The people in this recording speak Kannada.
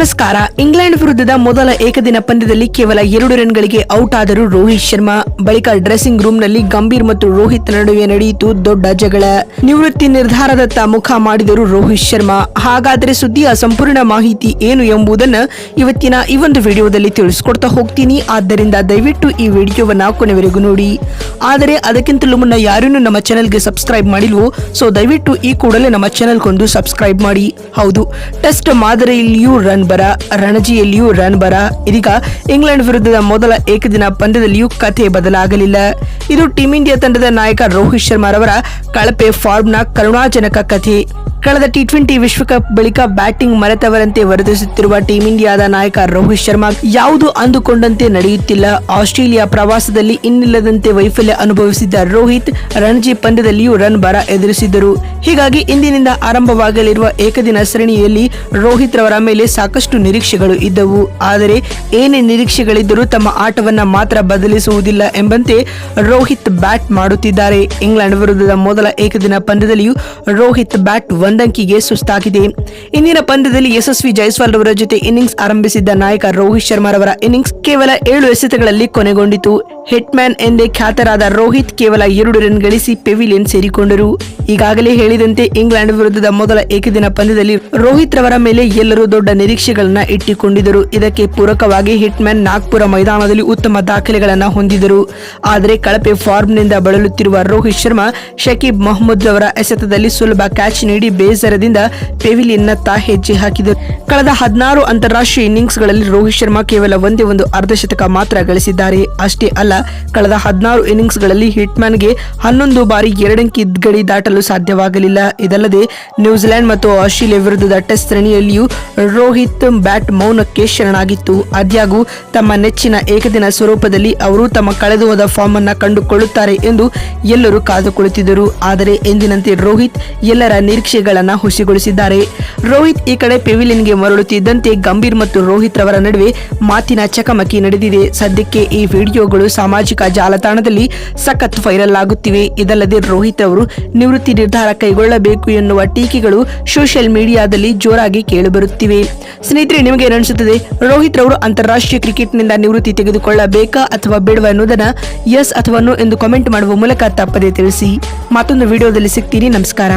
ನಮಸ್ಕಾರ. ಇಂಗ್ಲೆಂಡ್ ವಿರುದ್ಧದ ಮೊದಲ ಏಕದಿನ ಪಂದ್ಯದಲ್ಲಿ ಕೇವಲ ಎರಡು ರನ್ಗಳಿಗೆ ಔಟ್ ಆದರು ರೋಹಿತ್ ಶರ್ಮಾ. ಬಳಿಕ ಡ್ರೆಸ್ಸಿಂಗ್ ರೂಮ್ನಲ್ಲಿ ಗಂಭೀರ್ ಮತ್ತು ರೋಹಿತ್ ನಡುವೆ ನಡೆಯಿತು ದೊಡ್ಡ ಜಗಳ. ನಿವೃತ್ತಿ ನಿರ್ಧಾರದತ್ತ ಮುಖ ಮಾಡಿದರು ರೋಹಿತ್ ಶರ್ಮಾ. ಹಾಗಾದರೆ ಸುದ್ದಿಯ ಸಂಪೂರ್ಣ ಮಾಹಿತಿ ಏನು ಎಂಬುದನ್ನು ಇವತ್ತಿನ ಈ ಒಂದು ವಿಡಿಯೋದಲ್ಲಿ ತಿಳಿಸಿಕೊಡ್ತಾ ಹೋಗ್ತೀನಿ. ಆದ್ದರಿಂದ ದಯವಿಟ್ಟು ಈ ವಿಡಿಯೋವನ್ನ ಕೊನೆವರೆಗೂ ನೋಡಿ. ಆದರೆ ಅದಕ್ಕಿಂತಲೂ ಮುನ್ನ ಯಾರನ್ನು ನಮ್ಮ ಚಾನೆಲ್ಗೆ ಸಬ್ಸ್ಕ್ರೈಬ್ ಮಾಡಿಲ್ವೋ, ಸೊ ದಯವಿಟ್ಟು ಈ ಕೂಡಲೇ ನಮ್ಮ ಚಾನೆಲ್ಗೊಂದು ಸಬ್ಸ್ಕ್ರೈಬ್ ಮಾಡಿ. ಹೌದು, ಟೆಸ್ಟ್ ಮಾದರಿಯಲ್ಲಿಯೂ ರನ್ ಬರ, ರಣಜಿಯಲ್ಲಿಯೂ ರನ್ ಬರ. ಇದೀಗ ಇಂಗ್ಲೆಂಡ್ ವಿರುದ್ಧದ ಮೊದಲ ಏಕದಿನ ಪಂದ್ಯದಲ್ಲಿಯೂ ಕಥೆ ಬದಲಾಗಲಿಲ್ಲ. ಇದು ಟೀಂ ಇಂಡಿಯಾ ತಂಡದ ನಾಯಕ ರೋಹಿತ್ ಶರ್ಮಾರವರ ಕಳಪೆ ಫಾರ್ಮ್ನ ಕರುಣಾಜನಕ ಕಥೆ. ಕಳೆದ ಟಿ ಟ್ವೆಂಟಿ ವಿಶ್ವಕಪ್ ಬಳಿಕ ಬ್ಯಾಟಿಂಗ್ ಮರೆತವರಂತೆ ವರ್ತಿಸುತ್ತಿರುವ ಟೀಂ ಇಂಡಿಯಾದ ನಾಯಕ ರೋಹಿತ್ ಶರ್ಮಾ ಯಾವುದು ಅಂದುಕೊಂಡಂತೆ ನಡೆಯುತ್ತಿಲ್ಲ. ಆಸ್ಟ್ರೇಲಿಯಾ ಪ್ರವಾಸದಲ್ಲಿ ಇನ್ನಿಲ್ಲದಂತೆ ವೈಫಲ್ಯ ಅನುಭವಿಸಿದ್ದ ರೋಹಿತ್ ರಣಜಿ ಪಂದ್ಯದಲ್ಲಿಯೂ ರನ್ ಬರ ಎದುರಿಸಿದ್ದರು. ಹೀಗಾಗಿ ಇಂದಿನಿಂದ ಆರಂಭವಾಗಲಿರುವ ಏಕದಿನ ಸರಣಿಯಲ್ಲಿ ರೋಹಿತ್ ರವರ ಮೇಲೆ ಸಾಕಷ್ಟು ನಿರೀಕ್ಷೆಗಳು ಇದ್ದವು. ಆದರೆ ಏನೇ ನಿರೀಕ್ಷೆಗಳಿದ್ದರೂ ತಮ್ಮ ಆಟವನ್ನ ಮಾತ್ರ ಬದಲಿಸುವುದಿಲ್ಲ ಎಂಬಂತೆ ರೋಹಿತ್ ಬ್ಯಾಟ್ ಮಾಡುತ್ತಿದ್ದಾರೆ. ಇಂಗ್ಲೆಂಡ್ ವಿರುದ್ಧದ ಮೊದಲ ಏಕದಿನ ಪಂದ್ಯದಲ್ಲಿಯೂ ರೋಹಿತ್ ಬ್ಯಾಟ್ ಒಂದಂಕಿಗೆ ಸುಸ್ತಾಗಿದೆ ಇಂದಿನ ಪಂದ್ಯದಲ್ಲಿ ಯಶಸ್ವಿ ಜೈಸ್ವಾಲ್ ರವರ ಜೊತೆ ಇನ್ನಿಂಗ್ಸ್ ಆರಂಭಿಸಿದ್ದ ನಾಯಕ ರೋಹಿತ್ ಶರ್ಮಾ ರವರ ಇನ್ನಿಂಗ್ಸ್ ಕೇವಲ ಏಳು ಎಸೆತಗಳಲ್ಲಿ ಕೊನೆಗೊಂಡಿತು. ಹೆಟ್ಮ್ಯಾನ್ ಎಂದೇ ಖ್ಯಾತರಾದ ರೋಹಿತ್ ಕೇವಲ ಎರಡು ರನ್ ಗಳಿಸಿ ಪೆವಿಲಿಯನ್ ಸೇರಿಕೊಂಡರು. ಈಗಾಗಲೇ ಹೇಳಿದಂತೆ ಇಂಗ್ಲೆಂಡ್ ವಿರುದ್ಧದ ಮೊದಲ ಏಕದಿನ ಪಂದ್ಯದಲ್ಲಿ ರೋಹಿತ್ ರವರ ಮೇಲೆ ಎಲ್ಲರೂ ದೊಡ್ಡ ನಿರೀಕ್ಷೆಗಳನ್ನ ಇಟ್ಟುಕೊಂಡಿದ್ದರು. ಇದಕ್ಕೆ ಪೂರಕವಾಗಿ ಹಿಟ್ಮ್ಯಾನ್ ನಾಗ್ಪುರ ಮೈದಾನದಲ್ಲಿ ಉತ್ತಮ ದಾಖಲೆಗಳನ್ನು ಹೊಂದಿದರು ಆದರೆ ಕಳಪೆ ಫಾರ್ಮ್ನಿಂದ ಬಳಲುತ್ತಿರುವ ರೋಹಿತ್ ಶರ್ಮಾ, ಶಕೀಬ್ ಮೊಹಮ್ಮದ್ ರವರ ಎಸೆತದಲ್ಲಿ ಸುಲಭ ಕ್ಯಾಚ್ ನೀಡಿ ಬೇಸರದಿಂದ ಪೆವಿಲಿಯನ್ನತ್ತ ಹೆಜ್ಜೆ ಹಾಕಿದರು. ಕಳೆದ ಹದಿನಾರು ಅಂತಾರಾಷ್ಟ್ರೀಯ ಇನ್ನಿಂಗ್ಸ್ಗಳಲ್ಲಿ ರೋಹಿತ್ ಶರ್ಮಾ ಕೇವಲ ಒಂದೇ ಒಂದು ಅರ್ಧಶತಕ ಮಾತ್ರ ಗಳಿಸಿದ್ದಾರೆ. ಅಷ್ಟೇ ಅಲ್ಲ, ಕಳೆದ ಹದಿನಾರು ಇನ್ನಿಂಗ್ಸ್ಗಳಲ್ಲಿ ಹಿಟ್ಮ್ಯಾನ್ಗೆ ಹನ್ನೊಂದು ಬಾರಿ ಎರಡಂಕಿ ಗಡಿ ದಾಟಲು ಸಾಧ್ಯವಾಗಲಿಲ್ಲ. ಇದಲ್ಲದೆ ನ್ಯೂಜಿಲೆಂಡ್ ಮತ್ತು ಆಸ್ಟ್ರೇಲಿಯಾ ವಿರುದ್ಧದ ಟೆಸ್ಟ್ ಸರಣಿಯಲ್ಲಿಯೂ ರೋಹಿತ್ ಬ್ಯಾಟ್ ಮೌನಕ್ಕೆ ಶರಣಾಗಿತ್ತು. ಆದ್ಯಾಗೂ ತಮ್ಮ ನೆಚ್ಚಿನ ಏಕದಿನ ಸ್ವರೂಪದಲ್ಲಿ ಅವರು ತಮ್ಮ ಕಳೆದು ಹೋದ ಫಾರ್ಮ್ ಅನ್ನ ಕಂಡುಕೊಳ್ಳುತ್ತಾರೆ ಎಂದು ಎಲ್ಲರೂ ಕಾದುಕೊಳ್ಳುತ್ತಿದ್ದರು. ಆದರೆ, ಎಂದಿನಂತೆ ರೋಹಿತ್ ಎಲ್ಲರ ನಿರೀಕ್ಷೆಗಳನ್ನ ಹುಸಿಗೊಳಿಸಿದ್ದಾರೆ. ರೋಹಿತ್ ಈ ಕಡೆ ಪೆವಿಲಿಯನ್ಗೆ ಮರಳುತ್ತಿದ್ದಂತೆ ಗಂಭೀರ್ ಮತ್ತು ರೋಹಿತ್ ರವರ ನಡುವೆ ಮಾತಿನ ಚಕಮಕಿ ನಡೆದಿದೆ. ಸದ್ಯಕ್ಕೆ ಈ ವಿಡಿಯೋಗಳು ಸಾಮಾಜಿಕ ಜಾಲತಾಣದಲ್ಲಿ ಸಖತ್ ವೈರಲ್ ಆಗುತ್ತಿವೆ. ಇದಲ್ಲದೆ ರೋಹಿತ್ ಅವರು ನಿವೃತ್ತಿ ನಿರ್ಧಾರ ಕೈಗೊಳ್ಳಬೇಕು ಎನ್ನುವ ಟೀಕೆಗಳು ಸೋಷಿಯಲ್ ಮೀಡಿಯಾದಲ್ಲಿ ಜೋರಾಗಿ ಕೇಳಿಬರುತ್ತಿವೆ. ಸ್ನೇಹಿತರೆ, ನಿಮಗೆ ಏನಿಸುತ್ತದೆ ರೋಹಿತ್ ರವರು ಅಂತಾರಾಷ್ಟ್ರೀಯ ಕ್ರಿಕೆಟ್ನಿಂದ ನಿವೃತ್ತಿ ತೆಗೆದುಕೊಳ್ಳಬೇಕಾ ಅಥವಾ ಬಿಡುವ ಎನ್ನುವುದನ್ನ ಎಸ್ ಅಥವಾ ನೋ ಎಂದು ಕಾಮೆಂಟ್ ಮಾಡುವ ಮೂಲಕ ತಪ್ಪದೇ ತಿಳಿಸಿ. ಮತ್ತೊಂದು ವಿಡಿಯೋದಲ್ಲಿ ಸಿಗ್ತೀನಿ. ನಮಸ್ಕಾರ.